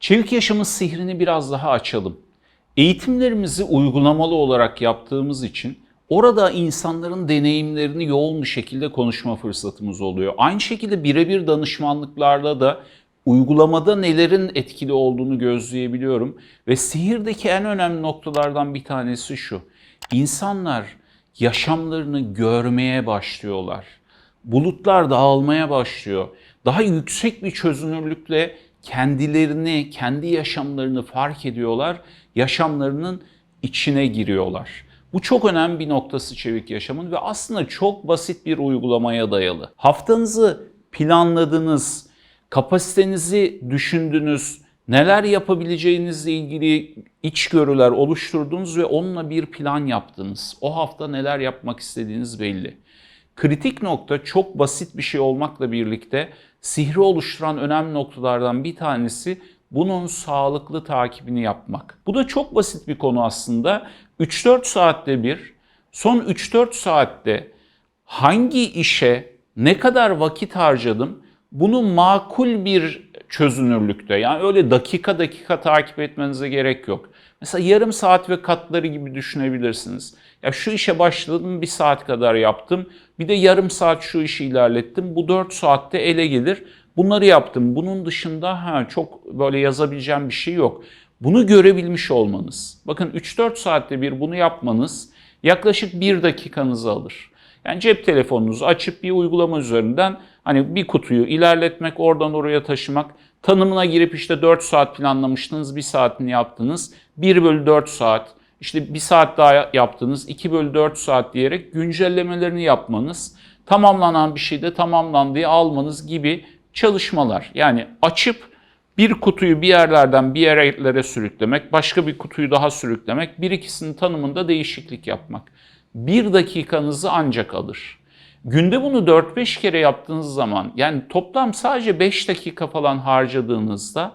Çevik yaşamın sihrini biraz daha açalım. Eğitimlerimizi uygulamalı olarak yaptığımız için orada insanların deneyimlerini yoğun bir şekilde konuşma fırsatımız oluyor. Aynı şekilde birebir danışmanlıklarda da uygulamada nelerin etkili olduğunu gözleyebiliyorum. Ve sihirdeki en önemli noktalardan bir tanesi şu. İnsanlar yaşamlarını görmeye başlıyorlar. Bulutlar dağılmaya başlıyor. Daha yüksek bir çözünürlükle kendilerini, kendi yaşamlarını fark ediyorlar. Yaşamlarının içine giriyorlar. Bu çok önemli bir noktası çevik yaşamın ve aslında çok basit bir uygulamaya dayalı. Haftanızı planladınız, kapasitenizi düşündünüz, neler yapabileceğinizle ilgili içgörüler oluşturdunuz ve onunla bir plan yaptınız. O hafta neler yapmak istediğiniz belli. Kritik nokta çok basit bir şey olmakla birlikte sihri oluşturan önemli noktalardan bir tanesi bunun sağlıklı takibini yapmak. Bu da çok basit bir konu aslında. 3-4 saatte bir, son 3-4 saatte hangi işe ne kadar vakit harcadım bunu makul bir çözünürlükte yani öyle dakika dakika takip etmenize gerek yok. Mesela yarım saat ve katları gibi düşünebilirsiniz. Ya şu işe başladım bir saat kadar yaptım. Bir de yarım saat şu işi ilerlettim. Bu 4 saatte ele gelir. Bunları yaptım. Bunun dışında ha çok böyle yazabileceğim bir şey yok. Bunu görebilmiş olmanız. Bakın 3-4 saatte bir bunu yapmanız yaklaşık 1 dakikanızı alır. Yani cep telefonunuzu açıp bir uygulama üzerinden hani bir kutuyu ilerletmek, oradan oraya taşımak, tanımına girip işte 4 saat planlamıştınız, 1 saatini yaptınız. 1 bölü 4 saat, işte 1 saat daha yaptınız, 2 bölü 4 saat diyerek güncellemelerini yapmanız, tamamlanan bir şeyde tamamlandığı almanız gibi çalışmalar. Yani açıp bir kutuyu bir yerlerden bir yerlere sürüklemek, başka bir kutuyu daha sürüklemek, bir ikisinin tanımında değişiklik yapmak. Bir dakikanızı ancak alır. Günde bunu 4-5 kere yaptığınız zaman yani toplam sadece 5 dakika falan harcadığınızda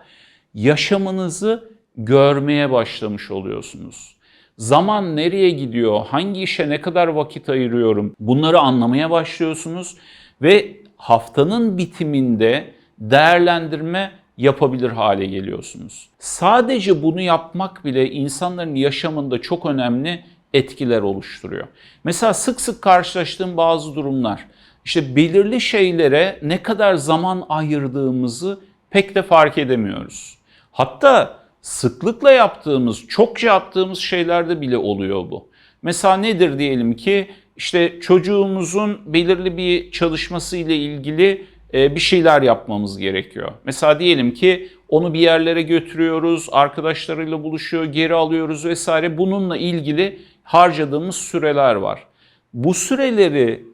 yaşamınızı görmeye başlamış oluyorsunuz. Zaman nereye gidiyor, hangi işe ne kadar vakit ayırıyorum bunları anlamaya başlıyorsunuz ve haftanın bitiminde değerlendirme yapabilir hale geliyorsunuz. Sadece bunu yapmak bile insanların yaşamında çok önemli etkiler oluşturuyor. Mesela sık sık karşılaştığım bazı durumlar. İşte belirli şeylere ne kadar zaman ayırdığımızı pek de fark edemiyoruz. Hatta sıklıkla yaptığımız, çokça yaptığımız şeylerde bile oluyor bu. Mesela nedir diyelim ki işte çocuğumuzun belirli bir çalışması ile ilgili e, bir şeyler yapmamız gerekiyor. Mesela diyelim ki onu bir yerlere götürüyoruz, arkadaşlarıyla buluşuyor, geri alıyoruz vesaire. Bununla ilgili harcadığımız süreler var. Bu süreleri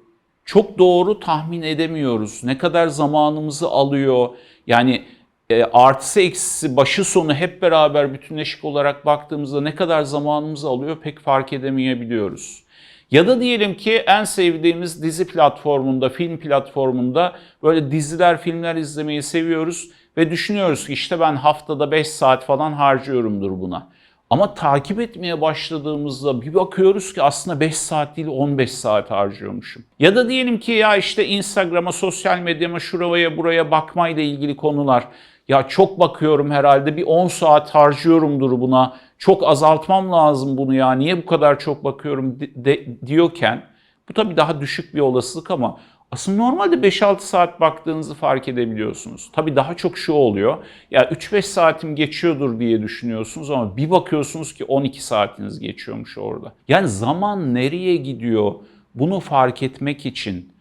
çok doğru tahmin edemiyoruz. Ne kadar zamanımızı alıyor? Yani e, artısı eksisi başı sonu hep beraber bütünleşik olarak baktığımızda ne kadar zamanımızı alıyor pek fark edemeyebiliyoruz. Ya da diyelim ki en sevdiğimiz dizi platformunda, film platformunda böyle diziler, filmler izlemeyi seviyoruz ve düşünüyoruz ki işte ben haftada 5 saat falan harcıyorumdur buna. Ama takip etmeye başladığımızda bir bakıyoruz ki aslında 5 saat değil 15 saat harcıyormuşum. Ya da diyelim ki ya işte Instagram'a, sosyal medyama, şuraya buraya bakmayla ilgili konular. Ya çok bakıyorum herhalde bir 10 saat harcıyorumdur buna. Çok azaltmam lazım bunu ya. Niye bu kadar çok bakıyorum de, de, diyorken bu tabii daha düşük bir olasılık ama aslında normalde 5-6 saat baktığınızı fark edebiliyorsunuz. Tabii daha çok şu oluyor. Ya 3-5 saatim geçiyordur diye düşünüyorsunuz ama bir bakıyorsunuz ki 12 saatiniz geçiyormuş orada. Yani zaman nereye gidiyor? Bunu fark etmek için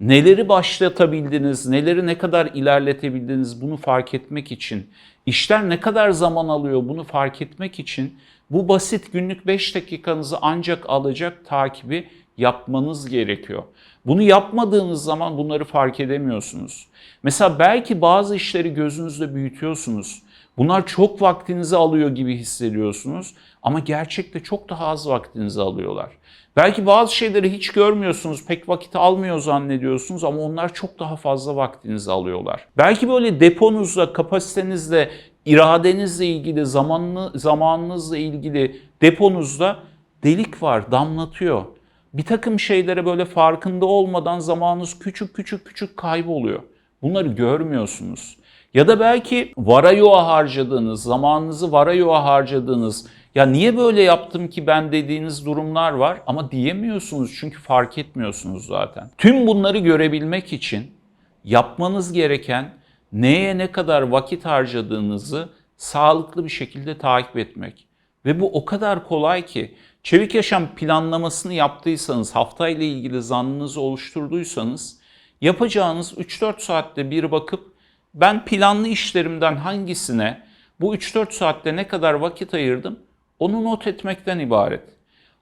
neleri başlatabildiniz, neleri ne kadar ilerletebildiniz bunu fark etmek için, işler ne kadar zaman alıyor bunu fark etmek için bu basit günlük 5 dakikanızı ancak alacak takibi yapmanız gerekiyor. Bunu yapmadığınız zaman bunları fark edemiyorsunuz. Mesela belki bazı işleri gözünüzde büyütüyorsunuz. Bunlar çok vaktinizi alıyor gibi hissediyorsunuz ama gerçekte çok daha az vaktinizi alıyorlar. Belki bazı şeyleri hiç görmüyorsunuz, pek vakit almıyor zannediyorsunuz ama onlar çok daha fazla vaktinizi alıyorlar. Belki böyle deponuzla, kapasitenizle, iradenizle ilgili, zamanlı, zamanınızla ilgili deponuzda delik var, damlatıyor. Bir takım şeylere böyle farkında olmadan zamanınız küçük küçük küçük kayboluyor. Bunları görmüyorsunuz. Ya da belki varayoğa harcadığınız, zamanınızı varayoğa harcadığınız, ya niye böyle yaptım ki ben dediğiniz durumlar var ama diyemiyorsunuz çünkü fark etmiyorsunuz zaten. Tüm bunları görebilmek için yapmanız gereken neye ne kadar vakit harcadığınızı sağlıklı bir şekilde takip etmek. Ve bu o kadar kolay ki çevik yaşam planlamasını yaptıysanız, haftayla ilgili zannınızı oluşturduysanız yapacağınız 3-4 saatte bir bakıp ben planlı işlerimden hangisine bu 3-4 saatte ne kadar vakit ayırdım onu not etmekten ibaret.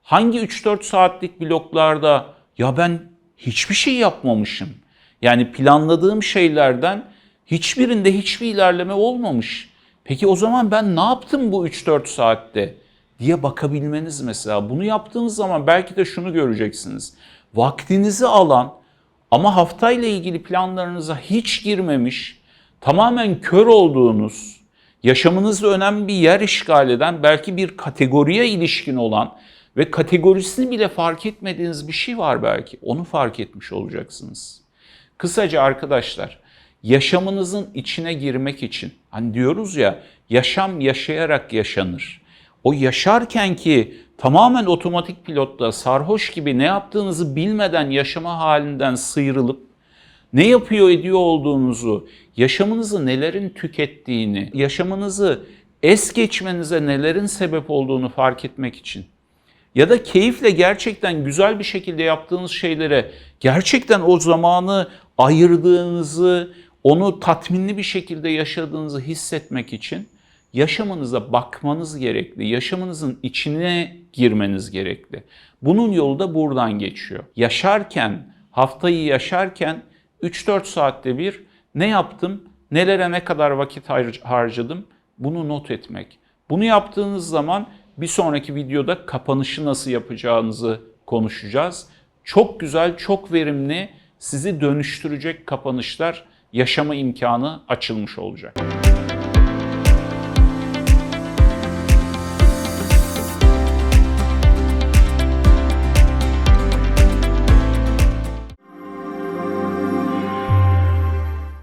Hangi 3-4 saatlik bloklarda ya ben hiçbir şey yapmamışım. Yani planladığım şeylerden hiçbirinde hiçbir ilerleme olmamış. Peki o zaman ben ne yaptım bu 3-4 saatte diye bakabilmeniz mesela. Bunu yaptığınız zaman belki de şunu göreceksiniz. Vaktinizi alan ama haftayla ilgili planlarınıza hiç girmemiş, tamamen kör olduğunuz, yaşamınızda önemli bir yer işgal eden, belki bir kategoriye ilişkin olan ve kategorisini bile fark etmediğiniz bir şey var belki. Onu fark etmiş olacaksınız. Kısaca arkadaşlar, yaşamınızın içine girmek için, hani diyoruz ya, yaşam yaşayarak yaşanır. O yaşarken ki tamamen otomatik pilotta sarhoş gibi ne yaptığınızı bilmeden yaşama halinden sıyrılıp ne yapıyor ediyor olduğunuzu, yaşamınızı nelerin tükettiğini, yaşamınızı es geçmenize nelerin sebep olduğunu fark etmek için ya da keyifle gerçekten güzel bir şekilde yaptığınız şeylere gerçekten o zamanı ayırdığınızı, onu tatminli bir şekilde yaşadığınızı hissetmek için yaşamınıza bakmanız gerekli. Yaşamınızın içine girmeniz gerekli. Bunun yolu da buradan geçiyor. Yaşarken, haftayı yaşarken 3-4 saatte bir ne yaptım, nelere ne kadar vakit har- harcadım bunu not etmek. Bunu yaptığınız zaman bir sonraki videoda kapanışı nasıl yapacağınızı konuşacağız. Çok güzel, çok verimli, sizi dönüştürecek kapanışlar yaşama imkanı açılmış olacak.